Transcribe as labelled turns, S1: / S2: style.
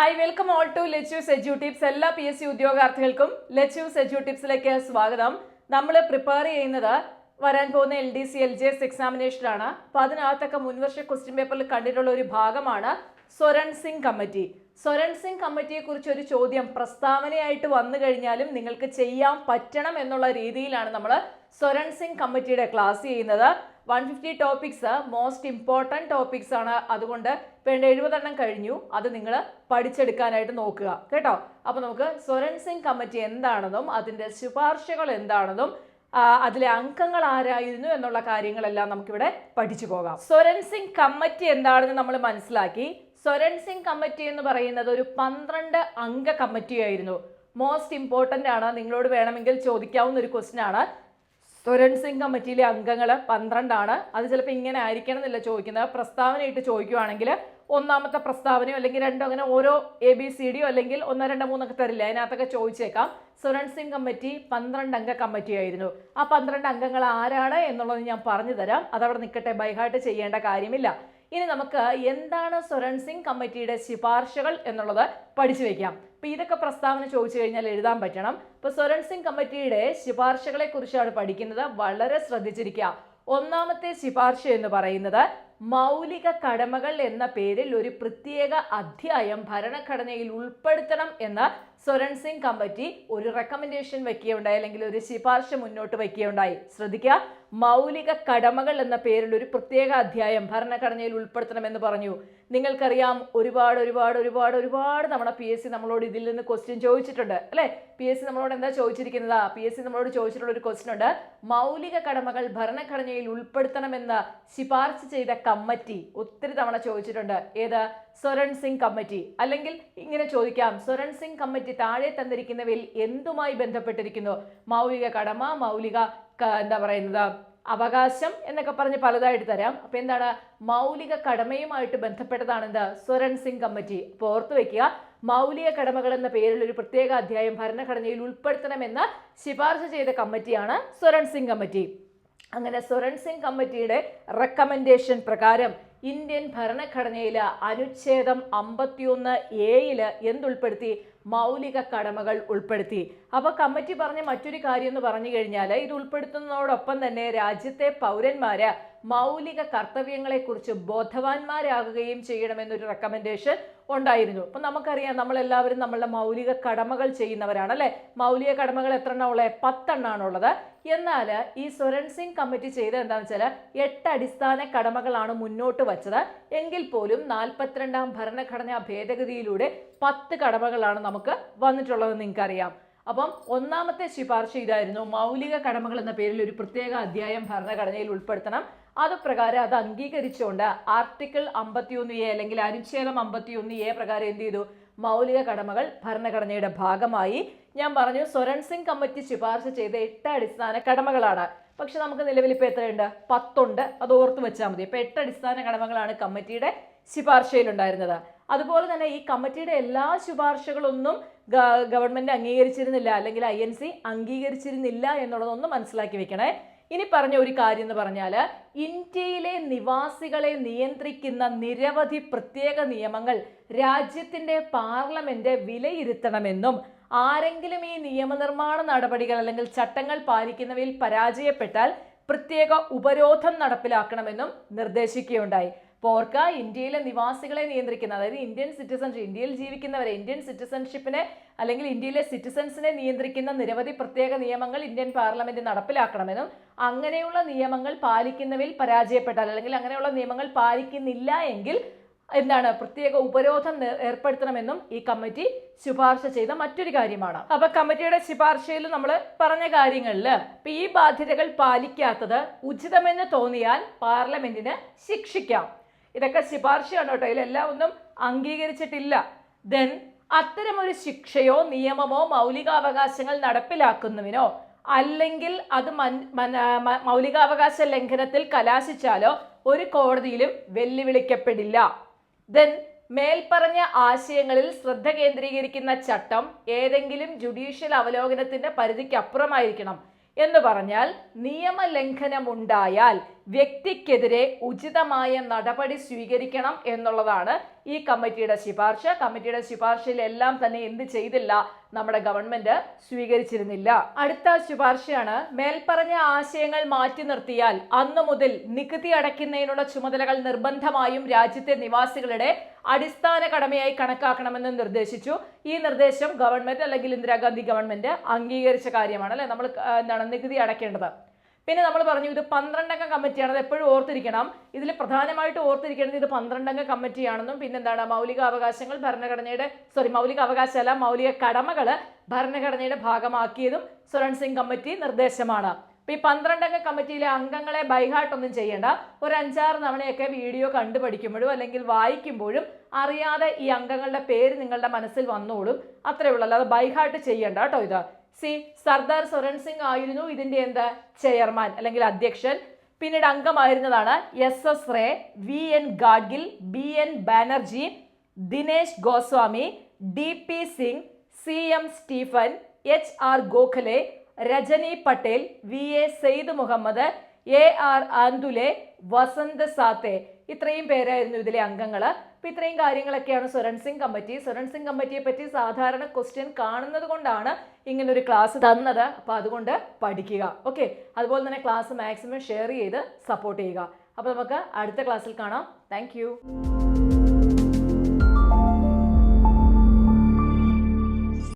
S1: Hi welcome all to Lechus edu tips. എല്ലാ P S C ഉദ്യോഗാർത്ഥികൾക്കും lettuce edu ടിപ്സിലേക്ക് സ്വാഗതം. നമ്മൾ പ്രിപ്പയർ ചെയ്യുന്നത് വരാൻ പോകുന്ന L D C L G S എക്സാമിനേഷനാണ് അപ്പോൾ അതിനകത്തൊക്കെ മുൻവർഷ ക്വസ്റ്റ്യൻ പേപ്പറിൽ കണ്ടിട്ടുള്ള ഒരു ഭാഗമാണ് സ്വരൺ സിംഗ് കമ്മിറ്റി. സ്വരൺ സിംഗ് കമ്മിറ്റിയെ കുറിച്ച് ഒരു ചോദ്യം പ്രസ്താവനയായിട്ട് വന്നു കഴിഞ്ഞാലും നിങ്ങൾക്ക് ചെയ്യാൻ പറ്റണം എന്നുള്ള രീതിയിലാണ് നമ്മൾ സ്വരൺ സിംഗ് കമ്മിറ്റിയുടെ ക്ലാസ് ചെയ്യുന്നത്. One fifty topics most important topics ആണ്. അതുകൊണ്ട് വേണ്ട എഴുപതെണ്ണം കഴിഞ്ഞു. അത് നിങ്ങൾ പഠിച്ചെടുക്കാനായിട്ട് നോക്കുക. കേട്ടോ? അപ്പോൾ നമുക്ക് സ്വരൺ സിംഗ് കമ്മിറ്റി എന്താണെന്നും അതിന്റെ ശുപാർശകൾ എന്താണെന്നും അതിലെ അംഗങ്ങൾ ആരായിരുന്നു എന്നുള്ള കാര്യങ്ങളെല്ലാം നമുക്കിവിടെ പഠിച്ചു പോകാം. സ്വരൺ സിംഗ് കമ്മിറ്റി എന്താണെന്ന് നമ്മൾ മനസ്സിലാക്കി. സ്വരൺ സിംഗ് കമ്മിറ്റി എന്ന് പറയുന്നത് ഒരു പന്ത്രണ്ട് അംഗ കമ്മിറ്റി ആയിരുന്നു മോസ്റ്റ് ഇമ്പോർട്ടന്റ് ആണ്. നിങ്ങളോട് വേണമെങ്കിൽ ചോദിക്കാവുന്ന ഒരു ക്വസ്റ്റ്യൻ ആണ്. സിംഗ് കമ്മിറ്റിയിലെ അംഗങ്ങൾ പന്ത്രണ്ടാണ്. അത് ചിലപ്പോൾ ഇങ്ങനെ ആയിരിക്കണം എന്നില്ല ചോദിക്കുന്നത് പ്രസ്താവനയിട്ട് ചോദിക്കുവാണെങ്കിൽ ഒന്നാമത്തെ പ്രസ്താവനയോ അല്ലെങ്കിൽ രണ്ടോ അങ്ങനെ ഓരോ എ ബി സി ഡിയോ അല്ലെങ്കിൽ ഒന്നോ രണ്ടോ മൂന്നൊക്കെ തരില്ല. അതിനകത്തൊക്കെ ചോദിച്ചേക്കാം. സ്വരൺ സിംഗ് കമ്മിറ്റി പന്ത്രണ്ട് അംഗ കമ്മിറ്റി ആയിരുന്നു. ആ പന്ത്രണ്ട് അംഗങ്ങൾ ആരാണ് എന്നുള്ളത് ഞാൻ പറഞ്ഞു തരാം. അതവിടെ നിൽക്കട്ടെ. ബൈഹാർട്ട് ചെയ്യേണ്ട കാര്യമില്ല. ഇനി നമുക്ക് എന്താണ് സ്വരൺ സിംഗ് കമ്മിറ്റിയുടെ ശുപാർശകൾ എന്നുള്ളത് പഠിച്ചു വെക്കാം. അപ്പൊ ഇതൊക്കെ പ്രസ്താവന ചോദിച്ചു കഴിഞ്ഞാൽ എഴുതാൻ പറ്റണം. ഇപ്പൊ സ്വരൺ സിംഗ് കമ്മിറ്റിയുടെ ശുപാർശകളെ കുറിച്ചാണ് പഠിക്കുന്നത്. വളരെ ശ്രദ്ധിച്ചിരിക്കുക. ഒന്നാമത്തെ ശുപാർശ എന്ന് പറയുന്നത് മൗലിക കടമകൾ എന്ന പേരിൽ ഒരു പ്രത്യേക അധ്യായം ഭരണഘടനയിൽ ഉൾപ്പെടുത്തണം എന്ന് സ്വരൺ സിംഗ് കമ്മിറ്റി ഒരു റെക്കമെൻഡേഷൻ വെക്കുകയുണ്ടായി അല്ലെങ്കിൽ ഒരു ശുപാർശ മുന്നോട്ട് വയ്ക്കുകയുണ്ടായി ശ്രദ്ധിക്കുക. മൗലിക കടമകൾ എന്ന പേരിൽ ഒരു പ്രത്യേക അധ്യായം ഭരണഘടനയിൽ ഉൾപ്പെടുത്തണമെന്ന് പറഞ്ഞു. നിങ്ങൾക്കറിയാം ഒരുപാട് ഒരുപാട് ഒരുപാട് ഒരുപാട് നമ്മുടെ പി എസ് സി നമ്മളോട് ഇതിൽ നിന്ന് ക്വസ്റ്റ്യൻ ചോദിച്ചിട്ടുണ്ട്. അല്ലേ? പി എസ് സി നമ്മളോട് എന്താ ചോദിച്ചിരിക്കുന്നത്? പി എസ് സി നമ്മളോട് ചോദിച്ചിട്ടുള്ള ഒരു ക്വസ്റ്റ്യൻ ഉണ്ട്. മൗലിക കടമകൾ ഭരണഘടനയിൽ ഉൾപ്പെടുത്തണമെന്ന് ശിപാർശ ചെയ്ത കമ്മിറ്റി ഒത്തിരി തവണ ചോദിച്ചിട്ടുണ്ട്. ഏത്? സ്വരൺ സിംഗ് കമ്മിറ്റി. അല്ലെങ്കിൽ ഇങ്ങനെ ചോദിക്കാം. സ്വരൺ സിംഗ് കമ്മിറ്റി താഴെ തന്നിരിക്കുന്നവയിൽ എന്തുമായി ബന്ധപ്പെട്ടിരിക്കുന്നു? മൗലിക കടമ മൗലിക എന്താ പറയുന്നത് അവകാശം എന്നൊക്കെ പറഞ്ഞ് പലതായിട്ട് തരാം. അപ്പൊ എന്താണ് മൗലിക കടമയുമായിട്ട് ബന്ധപ്പെട്ടതാണ് എന്താ? സ്വരൺ സിംഗ് കമ്മിറ്റി. അപ്പോൾ ഓർത്ത് വെക്കുക മൗലിക കടമകൾ എന്ന പേരിൽ ഒരു പ്രത്യേക അധ്യായം ഭരണഘടനയിൽ ഉൾപ്പെടുത്തണമെന്ന് ശുപാർശ ചെയ്ത കമ്മിറ്റിയാണ് സ്വരൺ സിംഗ് കമ്മിറ്റി. അങ്ങനെ സ്വരൺ സിംഗ് കമ്മിറ്റിയുടെ റെക്കമെൻഡേഷൻ പ്രകാരം ഇന്ത്യൻ ഭരണഘടനയിൽ അനുച്ഛേദം അമ്പത്തിയൊന്ന് എയിൽ എന്തുൾപ്പെടുത്തി? മൗലിക കടമകൾ ഉൾപ്പെടുത്തി. അപ്പോൾ കമ്മിറ്റി പറഞ്ഞ മറ്റൊരു കാര്യം എന്ന് പറഞ്ഞു കഴിഞ്ഞാൽ ഇത് ഉൾപ്പെടുത്തുന്നതോടൊപ്പം തന്നെ രാജ്യത്തെ പൗരന്മാര് മൗലിക കർത്തവ്യങ്ങളെക്കുറിച്ച് ബോധവാന്മാരാകുകയും ചെയ്യണമെന്നൊരു റെക്കമെൻഡേഷൻ ഉണ്ടായിരുന്നു. അപ്പം നമുക്കറിയാം നമ്മളെല്ലാവരും നമ്മളുടെ മൗലിക കടമകൾ ചെയ്യുന്നവരാണ് അല്ലേ മൗലിക കടമകൾ എത്ര എണ്ണം ഉള്ളത് പത്തെണ്ണമാണുള്ളത് എന്നാൽ ഈ സ്വരൺ സിംഗ് കമ്മിറ്റി ചെയ്ത എന്താണെന്ന് വെച്ചാൽ എട്ട് അടിസ്ഥാന കടമകളാണ് മുന്നോട്ട് വച്ചത്. എങ്കിൽ പോലും നാൽപ്പത്തിരണ്ടാം ഭരണഘടനാ ഭേദഗതിയിലൂടെ പത്ത് കടമകളാണ് നമുക്ക് വന്നിട്ടുള്ളത് നിങ്ങൾക്കറിയാം. അപ്പം ഒന്നാമത്തെ ശുപാർശ ഇതായിരുന്നു മൗലിക കടമകൾ എന്ന പേരിൽ ഒരു പ്രത്യേക അധ്യായം ഭരണഘടനയിൽ ഉൾപ്പെടുത്തണം. അത് പ്രകാരം അത് അംഗീകരിച്ചുകൊണ്ട് ആർട്ടിക്കിൾ അമ്പത്തിയൊന്ന് എ അല്ലെങ്കിൽ അനുച്ഛേദം അമ്പത്തിയൊന്ന് എ പ്രകാരം എന്ത് ചെയ്തു? മൗലിക കടമകൾ ഭരണഘടനയുടെ ഭാഗമായി. ഞാൻ പറഞ്ഞു സ്വരൺ സിംഗ് കമ്മിറ്റി ശുപാർശ ചെയ്ത എട്ട് അടിസ്ഥാന കടമകളാണ്. പക്ഷെ നമുക്ക് നിലവിൽ ഇപ്പോൾ എത്രയുണ്ട്? പത്തുണ്ട്. അത് ഓർത്ത് വെച്ചാൽ മതി. ഇപ്പൊ എട്ട് അടിസ്ഥാന കടമകളാണ് കമ്മിറ്റിയുടെ ശുപാർശയിലുണ്ടായിരുന്നത്. അതുപോലെ തന്നെ ഈ കമ്മിറ്റിയുടെ എല്ലാ ശുപാർശകളൊന്നും ഗവൺമെന്റ് അംഗീകരിച്ചിരുന്നില്ല അല്ലെങ്കിൽ ഐ അംഗീകരിച്ചിരുന്നില്ല എന്നുള്ളതൊന്നും മനസ്സിലാക്കി വെക്കണേ. ഇനി പറഞ്ഞ ഒരു കാര്യം എന്ന് പറഞ്ഞാൽ ഇന്ത്യയിലെ നിവാസികളെ നിയന്ത്രിക്കുന്ന നിരവധി പ്രത്യേക നിയമങ്ങൾ രാജ്യത്തിന്റെ പാർലമെന്റ് വിലയിരുത്തണമെന്നും ആരെങ്കിലും ഈ നിയമനിർമ്മാണ നടപടികൾ അല്ലെങ്കിൽ ചട്ടങ്ങൾ പാലിക്കുന്നവയിൽ പരാജയപ്പെട്ടാൽ പ്രത്യേക ഉപരോധം നടപ്പിലാക്കണമെന്നും നിർദ്ദേശിക്കുകയുണ്ടായി. പോർക്ക ഇന്ത്യയിലെ നിവാസികളെ നിയന്ത്രിക്കുന്ന അതായത് ഇന്ത്യൻ സിറ്റിസൺഷിപ്പ് ഇന്ത്യയിൽ ജീവിക്കുന്നവരെ ഇന്ത്യൻ സിറ്റിസൺഷിപ്പിനെ അല്ലെങ്കിൽ ഇന്ത്യയിലെ സിറ്റിസൺസിനെ നിയന്ത്രിക്കുന്ന നിരവധി പ്രത്യേക നിയമങ്ങൾ ഇന്ത്യൻ പാർലമെന്റ് നടപ്പിലാക്കണമെന്നും അങ്ങനെയുള്ള നിയമങ്ങൾ പാലിക്കുന്നവയിൽ പരാജയപ്പെട്ടാൽ അല്ലെങ്കിൽ അങ്ങനെയുള്ള നിയമങ്ങൾ പാലിക്കുന്നില്ല എങ്കിൽ എന്താണ് പ്രത്യേക ഉപരോധം ഏർപ്പെടുത്തണമെന്നും ഈ കമ്മിറ്റി ശുപാർശ ചെയ്ത മറ്റൊരു കാര്യമാണ്. അപ്പൊ കമ്മിറ്റിയുടെ ശുപാർശയിൽ നമ്മൾ പറഞ്ഞ കാര്യങ്ങളിൽ ഈ ബാധ്യതകൾ പാലിക്കാത്തത് ഉചിതമെന്ന് തോന്നിയാൽ പാർലമെന്റിന് ശിക്ഷിക്കാം. ഇതൊക്കെ ശുപാർശയാണ് കേട്ടോ. ഇതിലെല്ലാം ഒന്നും അംഗീകരിച്ചിട്ടില്ല. ദെൻ അത്തരമൊരു ശിക്ഷയോ നിയമമോ മൗലികാവകാശങ്ങൾ നടപ്പിലാക്കുന്നതിനോ അല്ലെങ്കിൽ അത് മൗലികാവകാശ ലംഘനത്തിൽ കലാശിച്ചാലോ ഒരു കോടതിയിലും വെല്ലുവിളിക്കപ്പെടില്ല. ദെൻ മേൽപ്പറഞ്ഞ ആശയങ്ങളിൽ ശ്രദ്ധ കേന്ദ്രീകരിക്കുന്ന ചട്ടം ഏതെങ്കിലും ജുഡീഷ്യൽ അവലോകനത്തിന്റെ പരിധിക്ക് അപ്പുറമായിരിക്കണം എന്ന് പറഞ്ഞാൽ നിയമലംഘനമുണ്ടായാൽ വ്യക്തിക്കെതിരെ ഉചിതമായ നടപടി സ്വീകരിക്കണം എന്നുള്ളതാണ് ഈ കമ്മിറ്റിയുടെ ശുപാർശ. കമ്മിറ്റിയുടെ ശുപാർശയിലെല്ലാം തന്നെ എന്ത് ചെയ്തില്ല നമ്മുടെ ഗവൺമെന്റ് സ്വീകരിച്ചിരുന്നില്ല. അടുത്ത ശുപാർശയാണ് മേൽപ്പറഞ്ഞ ആശയങ്ങൾ മാറ്റി നിർത്തിയാൽ അന്നു മുതൽ നികുതി അടയ്ക്കുന്നതിനുള്ള ചുമതലകൾ നിർബന്ധമായും രാജ്യത്തെ നിവാസികളുടെ അടിസ്ഥാന കടമയായി കണക്കാക്കണമെന്ന് നിർദ്ദേശിച്ചു. ഈ നിർദ്ദേശം ഗവൺമെന്റ് അല്ലെങ്കിൽ ഇന്ദിരാഗാന്ധി ഗവൺമെന്റ് അംഗീകരിച്ച കാര്യമാണ് അല്ലെ? നമ്മൾ എന്താണ് നികുതി അടയ്ക്കേണ്ടത്. പിന്നെ നമ്മൾ പറഞ്ഞു ഇത് പന്ത്രണ്ടംഗ കമ്മിറ്റിയാണ് അത് എപ്പോഴും ഓർത്തിരിക്കണം. ഇതിൽ പ്രധാനമായിട്ട് ഓർത്തിരിക്കേണ്ടത് ഇത് പന്ത്രണ്ടംഗ കമ്മിറ്റിയാണെന്നും പിന്നെ എന്താണ് മൗലിക അവകാശങ്ങൾ ഭരണഘടനയുടെ സോറി മൗലിക അവകാശമല്ല മൗലിക കടമകൾ ഭരണഘടനയുടെ ഭാഗമാക്കിയതും സ്വരൺ സിംഗ് കമ്മിറ്റി നിർദ്ദേശമാണ്. അപ്പൊ ഈ പന്ത്രണ്ടംഗ കമ്മിറ്റിയിലെ അംഗങ്ങളെ ബൈഹാർട്ട് ഒന്നും ചെയ്യേണ്ട. ഒരു അഞ്ചാറ് തവണയൊക്കെ വീഡിയോ കണ്ടു പഠിക്കുമ്പോഴും അല്ലെങ്കിൽ വായിക്കുമ്പോഴും അറിയാതെ ഈ അംഗങ്ങളുടെ പേര് നിങ്ങളുടെ മനസ്സിൽ വന്നോളും. അത്രേ ഉള്ളൂ. അല്ലാതെ ബൈഹാർട്ട് ചെയ്യേണ്ട കേട്ടോ ഇത്. സി സർദാർ സ്വരൺ സിംഗ് ആയിരുന്നു ഇതിന്റെ എന്ത്? ചെയർമാൻ അല്ലെങ്കിൽ അധ്യക്ഷൻ. പിന്നീട് അംഗമായിരുന്നതാണ് S S Ray V N Gadgil B N Banerjee Dinesh Goswami D P Singh C M Stephen H R Gokhale Rajni Patel V. A. Syed Mohammad A. R. Antulay Vasant Sathe. ഇത്രയും പേരായിരുന്നു ഇതിലെ അംഗങ്ങൾ അപ്പോൾ ഇത്രയും കാര്യങ്ങളൊക്കെയാണ് Swaran Singh committee. Swaran Singh കമ്മിറ്റിയെ പറ്റി സാധാരണ ക്വസ്റ്റ്യൻ കാണുന്നത് കൊണ്ടാണ് ഇങ്ങനൊരു ക്ലാസ് തന്നത്. അപ്പോൾ അതുകൊണ്ട് പഠിക്കുക. ഓക്കെ അതുപോലെ തന്നെ ക്ലാസ് മാക്സിമം ഷെയർ ചെയ്ത് സപ്പോർട്ട് ചെയ്യുക. അപ്പോൾ നമുക്ക് അടുത്ത ക്ലാസ്സിൽ കാണാം. താങ്ക്